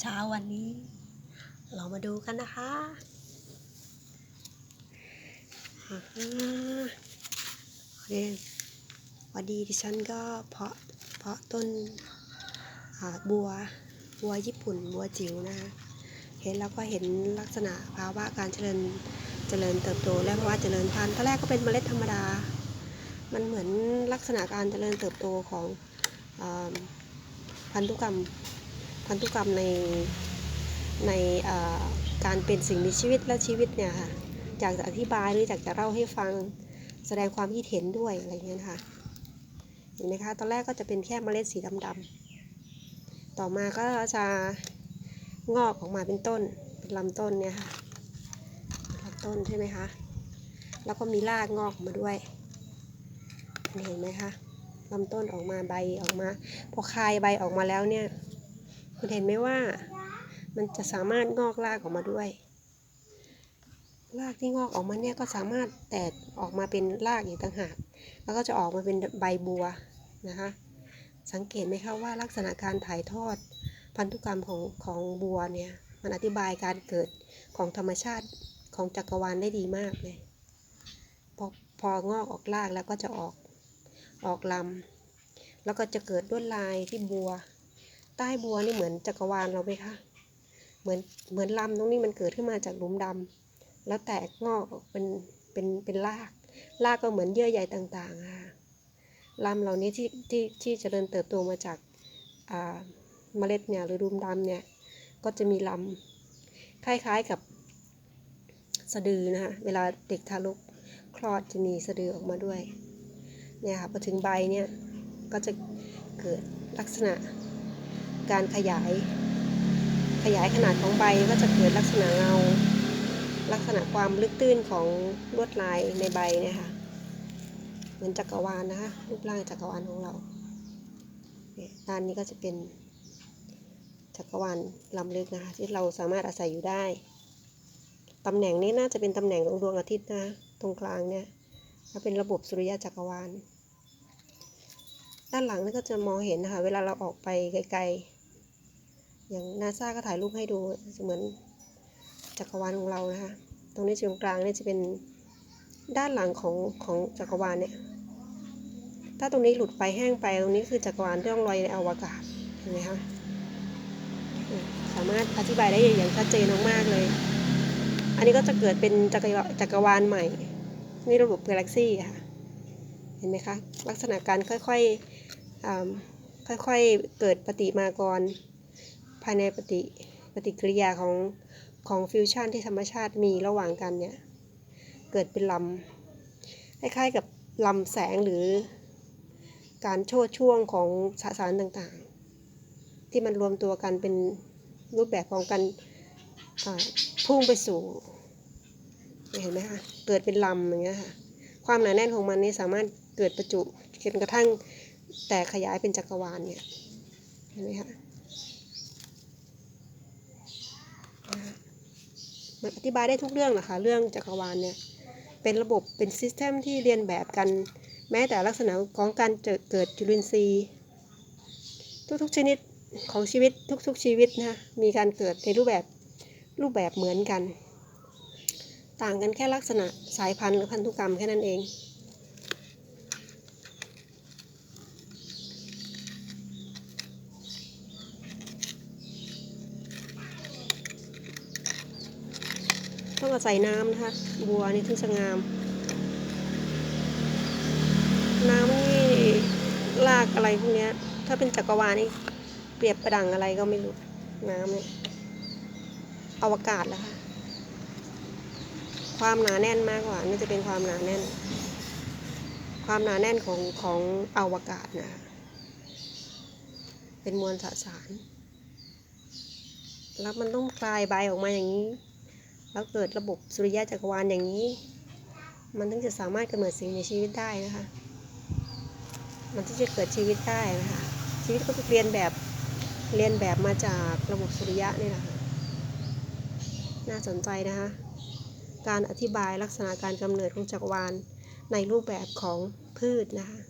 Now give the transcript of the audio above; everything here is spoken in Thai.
เช้าวันนี้ เรามาดูกันนะคะเรียนวันดีดิฉันก็เพาะเพาะต้นบัวบัวญี่ปุ่นบัวจิ๋วนะคะเห็นแล้วก็เห็นลักษณะภาวะการเจริญเจริญเติบโตและภาวะเจริญพันธุ์ตอนแรกก็เป็นเมล็ดธรรมดา มันเหมือนลักษณะการเจริญเติบโตของอพันธุกรรม พันธุกรรมในในการเป็นสิ่งมีชีวิตและชีวิตเนี่ยค่ะอยากจะอธิบายหรืออยากจะเล่าให้ฟังแสดงความคิดเห็นด้วยอะไรเงี้ยนะคะเห็นไหมคะตอนแรกก็จะเป็นแค่เมล็ดสีดำๆต่อมาก็จะงอกออกมาเป็นต้นเป็นลำต้นเนี่ยค่ะลำต้นใช่ไหมคะแล้วก็มีรากงอกมาด้วยเห็นไหมคะลำต้นออกมาใบออกมา พอคายใบออกมาแล้วเนี่ย คุณเห็นไหมว่า มันจะสามารถงอกรากออกมาด้วยรากที่งอกออกมาเนี่ยก็สามารถแตกออกมาเป็นรากอีกต่างหาก แล้วก็จะออกมาเป็นใบบัวนะคะ สังเกตไหมคะว่าลักษณะการถ่ายทอดพันธุกรรมของของบัวเนี่ยมันอธิบายการเกิดของธรรมชาติของจักรวาลได้ดีมากเลย พอพองอกออกรากแล้วก็จะออกออกลำแล้วก็จะเกิดลวดลายที่บัว ใต้บัวนี่เหมือนจักรวาลเราไหมคะเหมือนเหมือนลำตรงนี้มันเกิดขึ้นมาจากหลุมดำแล้วแตกงอกออกเป็นเป็นเป็นรากรากก็เหมือนเยื่อใยต่างๆค่ะลำเหล่านี้ที่ที่ที่เจริญเติบโตมาจากอ่าเมล็ดเนี่ยหรือหลุมดำเนี่ยก็จะมีลำคล้ายๆกับสะดือนะคะเวลาเด็กทารกคลอดจะมีสะดือออกมาด้วยเนี่ยค่ะพอถึงใบเนี่ยก็จะเกิดลักษณะ การขยาย ขยายขนาดของใบก็จะเกิดลักษณะเงา ลักษณะความลึกตื้นของลวดลายในใบเนี่ยค่ะเหมือนจักรวาลนะคะรูปร่างจักรวาลของเราด้านนี้ก็จะเป็นจักรวาลลำลึกนะคะที่เราสามารถอาศัยอยู่ได้ตำแหน่งนี้น่าจะเป็นตำแหน่งของดวงอาทิตย์นะตรงกลางเนี่ยถ้าเป็นระบบสุริยะจักรวาล ด้านหลังนี่ก็จะมองเห็นนะคะเวลาเราออกไปไกลๆ อย่างนาซาก็ถ่ายรูปให้ดูเหมือนจักรวาลของเรานะคะ ตรงนี้ตรงกลางนี่จะเป็นด้านหลังของของจักรวาลเนี่ย ถ้าตรงนี้หลุดไปแห้งไปตรงนี้คือจักรวาลที่ต้องลอยในอวกาศเห็นไหมคะสามารถอธิบายได้อย่างชัดเจนมากๆเลย อันนี้ก็จะเกิดเป็นจักรวาจักรวาลใหม่นี่ระบบกาแล็กซี่ค่ะ เห็นไหมคะ ลักษณะการค่อยๆค่อยๆเกิดปฏิมากรายในปฏิปฏิกิริยาของของฟิวชันที่ธรรมชาติมีระหว่างกันเนี่ย เกิดเป็นลำคล้ายๆกับลำแสงหรือการโชดช่วงของสสารต่างๆ ที่มันรวมตัวกันเป็นรูปแบบของการพุ่งไปสู่เห็นไหมคะเกิดเป็นลำอย่างเงี้ยค่ะความหนาแน่นของมันนี่สามารถเกิดประจุจนกระทั่งแตกขยายเป็นจักรวาลเนี่ยเห็นไหมคะนะคะ มันอธิบายได้ทุกเรื่องนะคะ เรื่องจักรวาลเนี่ย เป็นระบบเป็นซิสเต็มที่เรียนแบบกัน แม้แต่ลักษณะของการเกิดจุลินทรีย์ ทุกๆชนิดของชีวิตทุกๆชีวิตนะมีการเกิดในรูปแบบรูปแบบเหมือนกัน ต่างกันแค่ลักษณะสายพันธุ์หรือพันธุกรรมแค่นั้นเอง ต้องอาศัยน้ำนะคะ บัวนี่ถึงจะงาม น้ำนี่ลากอะไรพวกนี้ถ้าเป็นจักรวาลนี่เปรียบประดังอะไรก็ไม่รู้ น้ำเนี่ยอวกาศแล้วค่ะ ความหนาแน่นมากกว่าน่าจะเป็นความหนาแน่น ความหนาแน่นของของอวกาศนะคะเป็นมวลสสาร แล้วมันต้องคลายใบออกมาอย่างนี้ แล้วเกิดระบบสุริยะจักรวาลอย่างนี้ มันถึงจะสามารถกำเนิดสิ่งมีชีวิตได้นะคะ มันถึงจะเกิดชีวิตได้นะคะ ชีวิตก็เรียนแบบเรียนแบบมาจากระบบสุริยะนี่แหละค่ะน่าสนใจนะคะ การอธิบายลักษณะการกำเนิดของจักรวาลในรูปแบบของพืชนะคะ